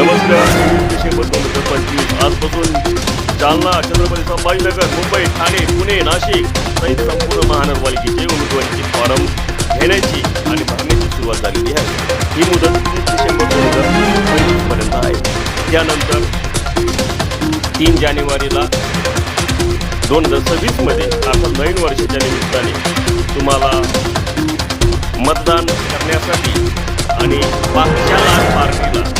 नमस्कार. पंचवीस आजपासून जालना छत्रपती संभाजीनगर मुंबई ठाणे पुणे नाशिक सहित संपूर्ण महानगरपालिकेचे उमेदवारीचे फॉर्म घेण्याची आणि भरण्याची सुरुवात झालेली आहे. ही मुदत तीस डिसेंबर दोन हजार पंचवीसपर्यंत आहे. त्यानंतर तीन जानेवारीला दोन हजार सव्वीसमध्ये अर्थात नवीन वर्षाच्या निमित्ताने तुम्हाला मतदान करण्यासाठी आणि मागच्याला पार्टीला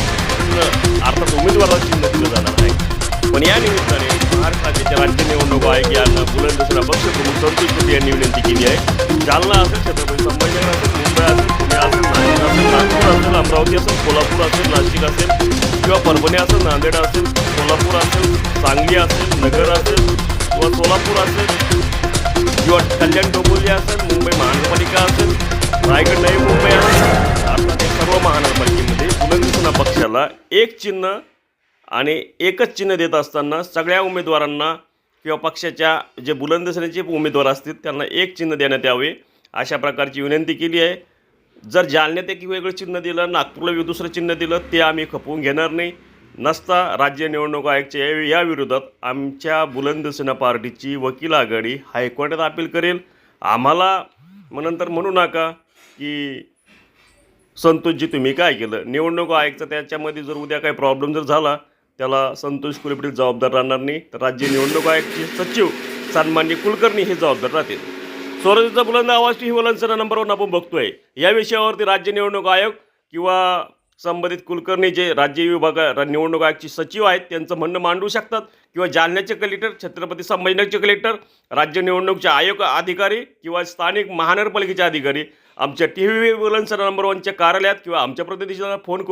पण या निमित्ताने महाराष्ट्र राज्याच्या राज्य निवडणूक आयोग यांना बुलंदसरा पक्ष संतोष कुटे यांनी विनंती केली आहे. जालना असेल छत्रपती संभाजीनगर असेल मुंबई असेल पुणे असेल नाशिक असेल नागपूर असेल अमरावती असेल कोल्हापूर असेल नाशिक असेल किंवा परभणी असेल नांदेड असेल कोल्हापूर असेल सांगली असेल नगर असेल किंवा सोलापूर असेल किंवा कल्याण डोंबिवली असेल मुंबई महानगरपालिका असेल रायगड नवी मुंबई असेल अर्थात सर्व महानगरपालिकेमध्ये बुलंदसेना पक्षाला एक चिन्ह आणि एकच चिन्ह देत असताना सगळ्या उमेदवारांना किंवा पक्षाच्या जे बुलंदसरीचे उमेदवार असतील त्यांना एक चिन्ह देण्यात यावे अशा प्रकारची विनंती केली आहे. जर जालन्यात एक वेगळं चिन्ह दिलं नागपूरला दुसरं चिन्ह दिलं ते आम्ही खपवून घेणार नाही. नसता राज्य निवडणूक आयोगच्या या- या विरोधात आमच्या बुलंदसेना पार्टीची वकील आघाडी हायकोर्टात अपील करेल. आम्हाला मग नंतर म्हणू नका की संतोषजी तुम्ही काय केलं? निवडणूक आयोगचा त्याच्यामध्ये जर उद्या काही प्रॉब्लेम जर झाला त्याला संतोष कुलकर्णी जबाबदार राहणार नाही. तर राज्य निवडणूक आयोगाचे सचिव सन्मान्य कुलकर्णी हे जबाबदार राहतील. स्वराज्याचा बुलंद आवाज टी वलनसरा नंबर वन आपण बघतोय. या विषयावरती राज्य निवडणूक आयोग किंवा संबंधित कुलकर्णी जे राज्य विभाग निवडणूक आयोगचे सचिव आहेत त्यांचं म्हणणं मांडू शकतात. किंवा जालन्याचे कलेक्टर छत्रपती संभाजीनगरचे कलेक्टर राज्य निवडणूकचे आयोग अधिकारी किंवा स्थानिक महानगरपालिकेचे अधिकारी आमच्या टी व्ही वलनसरा नंबर वनच्या कार्यालयात किंवा आमच्या प्रतिनिधीला फोन करून